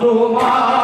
তোমার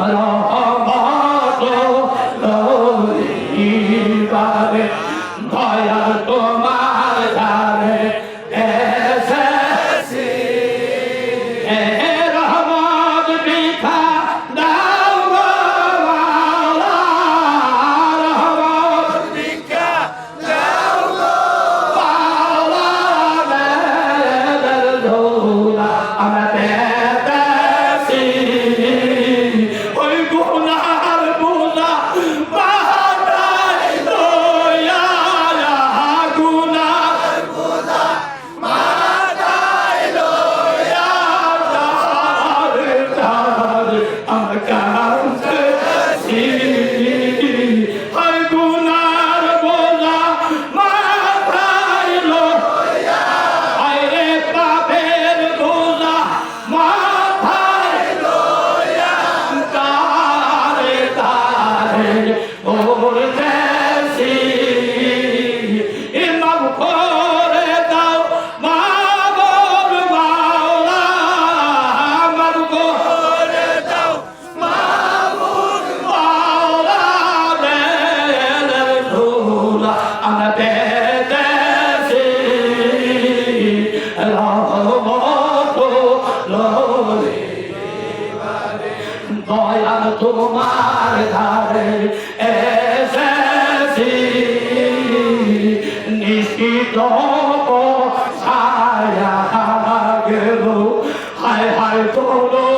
Hello. আর দয়াল তোমার ধারে। এসেছি। নিশ্চিত ছায়া গেল হায় হায় তোলো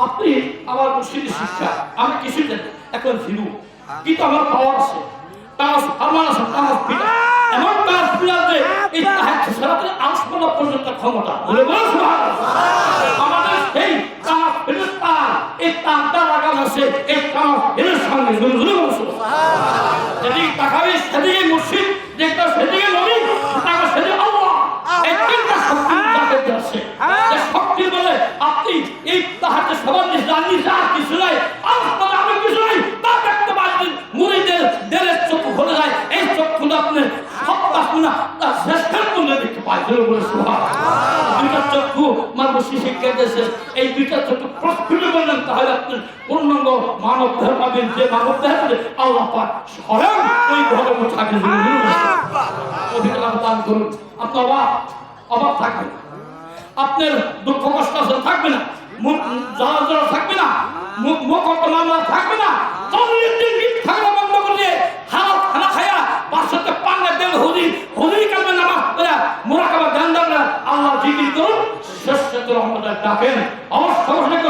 আপনি আমার মুসলিম শিক্ষা আমি কিছুই জানি এখন ফিরু কিন্তু আমার পাওয়ার আছে। তাস আমার আছে তাস এমন তাস ফিরাল যে এই তাহাজ সারাতে আসমানা পর্যন্ত ক্ষমতা। বলে বলো আমাদের সেই তাস ফিরে এই তারটা লাগানো আছে, এই তাস ফিরে সামনে যদি তাকাবে, সেদিকে মুসলিম দেখতে বলে সুভা দুইটা চক্ষু মানুষ শিক্ষা দিয়েছে এই দুইটা চক্ষু প্রস্ফুট করলেন তাহলে আপনি পূর্ণাঙ্গ মানব দেহ পাবেন। যে মানব দেহ আল্লাহ পাক স্বয়ং ওই ঘরে থাকে অধিকার দান করুন। আপনার দুঃখ কষ্ট থাকবে না। মুখ জ্বালা থাকবে না। মুখ মুখ মামলা থাকবে না। চল্লিশ দিন থাকবে বন্ধ করে হালাল খানা খায়া বাসাতে পাঙ্গা দেন হুদি হুদি ডাকেন অবশ্য অবশ্যই